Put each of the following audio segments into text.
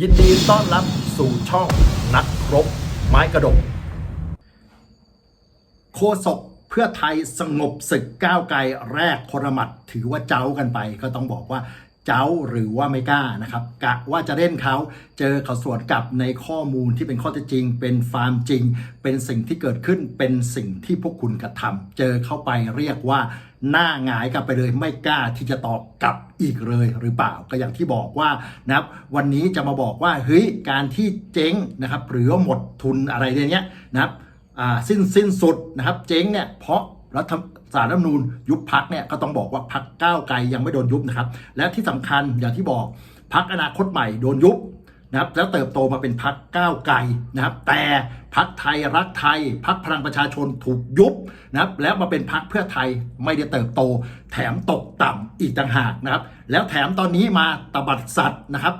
ยินดีต้อนรับสู่ช่องนักรบไม้กระดก โคศกเพื่อไทยสงบศึกก้าวไกลแรกคนละหมัดถือว่าเจ้ากันไป ก็ต้องบอกว่า เจ้าหรือว่าไม่กล้านะครับกะว่าจะเล่นเขาเจอเขาสวนกลับในข้อมูลที่เป็นข้อเท็จจริง เป็นฟาร์มจริง เป็นสิ่งที่เกิดขึ้นเป็นสิ่งที่พวกคุณกระทำเจอเข้าไปเรียกว่าหน้าหงายกลับไปเลยไม่กล้าที่จะตอบกลับอีกเลยหรือเปล่าก็อย่างที่บอกว่านะครับวันนี้จะมาบอกว่าเฮ้ยการที่เจ๊งนะครับหรือว่าหมดทุนอะไรเนี้ยนะครับสิ้นสิ้นสุดนะครับเจ๊งเนี่ยเพราะรัฐ สารรัฐมนูญยุบพักเนี่ยก็ต้องบอกว่าพักก้าวไกลยังไม่โดนยุบนะครับ และที่สำคัญอย่างที่บอกพักอนาคตใหม่โดนยุบนะครับแล้วเติบโตมาเป็นพักก้าวไกลนะครับ แต่พักไทยรักไทยพักพลังประชาชนถูกยุบนะครับ แล้วมาเป็นพักเพื่อไทยไม่ได้เติบโต แถมตกต่ำอีกต่างหากนะครับ แล้วแถมตอนนี้มาตบัดสัตว์นะครับ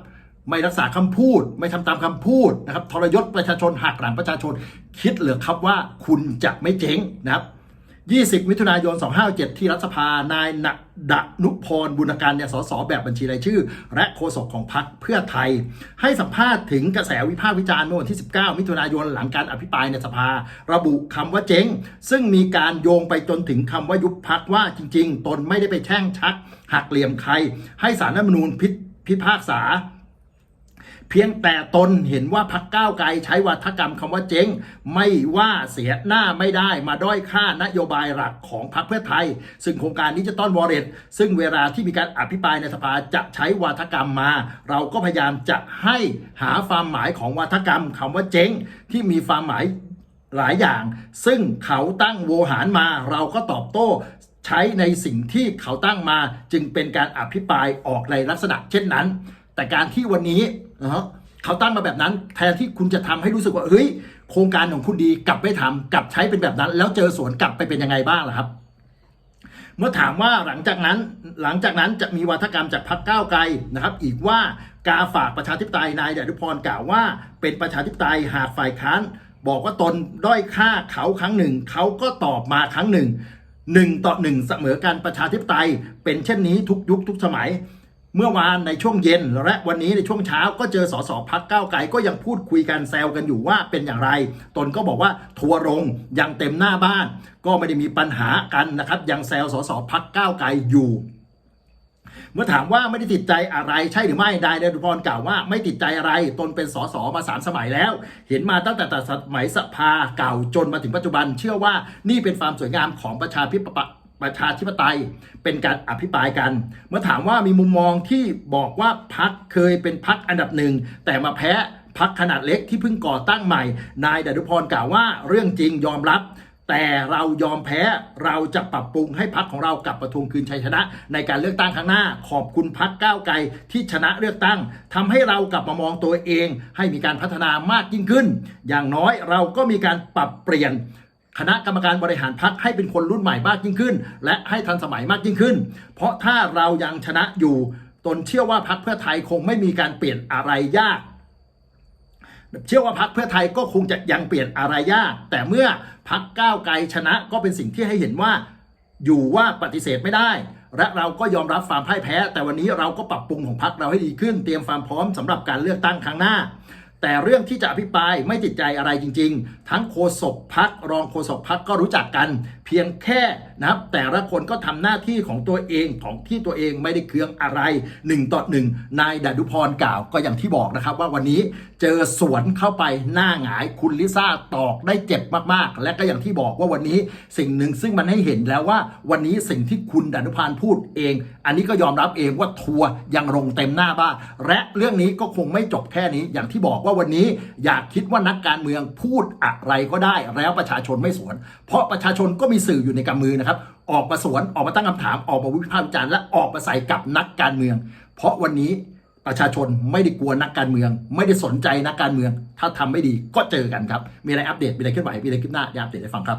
ไม่รักษาคำพูด ไม่ทำตามคำพูดนะครับทรยศประชาชนหักหลังประชาชน คิดเหรือครับว่าคุณจะไม่เจ๊งนะครับ 20 มิถุนายน 2567ที่รัฐสภา นายณดนุพรบุญการเนี่ยสสแบบบัญชีรายชื่อ และโฆษกของพรรคเพื่อไทย ให้สัมภาษณ์ถึงกระแสวิพากษ์วิจารณ์เมื่อวันที่ 19 มิถุนายนหลังการอภิปรายในสภา ระบุคำว่าเจ๊ง ซึ่งมีการโยงไปจนถึงคำว่ายุบพักว่าจริง ๆ ตนไม่ได้ไปแช่งชักหักเหลี่ยมใคร ให้สารรัฐมนูญพิพิพากษา เพียงแต่ตนเห็นว่าพักก้าวไกลใช้วัฒกรรมคำว่าเจ๊ง ไม่ว่าเสียหน้าไม่ได้มาด้อยค่านโยบายหลักของพรรคเพื่อไทย ซึ่งโครงการนี้จะต้อนวอร์เรตซึ่งเวลาที่มีการอภิปรายในสภาจะใช้วาทกรรมมา เราก็พยายามจะให้หาความหมายของวาทกรรมคำว่าเจ๊ง ที่มีความหมายหลายอย่าง ซึ่งเขาตั้งโวหารมาเราก็ตอบโต้ใช้ในสิ่งที่เขาตั้งมาจึงเป็นการอภิปรายออกในลักษณะเช่นนั้น แต่การที่วันนี้ นะฮะเขาตั้งมาแบบนั้น แทนที่คุณจะทำให้รู้สึกว่าเฮ้ยโครงการของคุณดีกลับไม่ทำกลับใช้เป็นแบบนั้น แล้วเจอสวนกลับไปเป็นยังไงบ้างล่ะครับ เมื่อถามว่าหลังจากนั้นหลังจากนั้นจะมีวัฒกรรมจากพรรคก้าวไกลนะครับ อีกว่ากาฝากประชาธิปไตยนายดนุพรกล่าวว่า เป็นประชาธิปไตยหากฝ่ายค้านบอกว่าตนด้อยค่าเขาครั้งหนึ่ง เขาก็ตอบมาครั้งหนึ่งหนึ่งต่อหนึ่งเสมอการประชาธิปไตย เป็นเช่นนี้ทุกยุคทุกสมัย เมื่อวานในช่วงเย็นและวันนี้ในช่วงเช้าก็เจอสสพักก้าวไกลก็ยังพูดคุยกันแซวกันอยู่ว่าเป็นอย่างไร ตนก็บอกว่าทัวร์ลงยังเต็มหน้าบ้าน ก็ไม่ได้มีปัญหากันนะครับ ยังแซวสสพักก้าวไกลอยู่เมื่อถามว่าไม่ได้ติดใจอะไรใช่หรือไม่นายดนุพรกล่าวว่าไม่ติดใจอะไร ตนเป็นสสมาสามสมัยแล้ว เห็นมาตั้งแต่สมัยสภาเก่าจนมาถึงปัจจุบัน เชื่อว่านี่เป็นความสวยงามของประชาธิปไตย ประชาธิปไตย เป็นการอภิปรายกัน เมื่อถามว่ามีมุมมองที่บอกว่าพักเคยเป็นพักอันดับหนึ่ง แต่มาแพ้พักขนาดเล็กที่เพิ่งก่อตั้งใหม่ นายดนุพรกล่าวว่าเรื่องจริงยอมรับแต่เรายอมแพ้เราจะปรับปรุงให้พักของเรากลับประทวงคืนชัยชนะ ในการเลือกตั้งครั้งหน้า ขอบคุณพักก้าวไกลที่ชนะเลือกตั้งทำให้เรากลับมามองตัวเอง ให้มีการพัฒนามากยิ่งขึ้น อย่างน้อยเราก็มีการปรับเปลี่ยน คณะกรรมการบริหารพักให้เป็นคนรุ่นใหม่มากยิ่งขึ้น และให้ทันสมัยมากยิ่งขึ้น เพราะถ้าเรายังชนะอยู่ตนเชื่อว่าพักเพื่อไทยคงไม่มีการเปลี่ยนอะไรยาก เชื่อว่าพักเพื่อไทยก็คงจะยังเปลี่ยนอะไรยาก แต่เมื่อพักก้าวไกลชนะก็เป็นสิ่งที่ให้เห็นว่าอยู่ว่าปฏิเสธไม่ได้ และเราก็ยอมรับความพ่ายแพ้ แต่วันนี้เราก็ปรับปรุงของพักเราให้ดีขึ้น เตรียมความพร้อมสำหรับการเลือกตั้งครั้งหน้า แต่เรื่องที่จะอภิปรายไม่ติดใจอะไรจริง ๆ ทั้งโฆษกพักรองโฆษกพักก็รู้จักกัน เพียงแค่นะครับแต่ละคนก็ทำหน้าที่ของตัวเองของที่ตัวเองไม่ได้เคืองอะไรหนึ่งต่อหนึ่งนายดานุพรกล่าวก็อย่างที่บอกนะครับ ว่าวันนี้เจอสวนเข้าไปหน้าหงายคุณลิซ่าตอกได้เจ็บมากๆ และก็อย่างที่บอกว่าวันนี้สิ่งหนึ่งซึ่งมันให้เห็นแล้วว่าวันนี้สิ่งที่คุณดานุพานพูดเอง อันนี้ก็ยอมรับเองว่าทัวร์ยังลงเต็มหน้าบ้านและเรื่องนี้ก็คงไม่จบแค่นี้อย่างที่บอกว่าวันนี้อยากคิดว่านักการเมืองพูดอะไรก็ได้ แล้วประชาชนไม่สวน เพราะประชาชนก็มีสื่ออยู่ในกำมือนะครับ ออกมาสวนออกมาตั้งคำถามออกมาวิพากษ์วิจารณ์และออกมาใส่กับนักการเมือง เพราะวันนี้ประชาชนไม่ได้กลัวนักการเมือง ไม่ได้สนใจนักการเมือง ถ้าทำไม่ดีก็เจอกันครับ มีอะไรอัปเดตมีอะไรเคลื่อนไหวมีอะไรคลิปหน้าอย่าอัปเดตให้ฟังครับ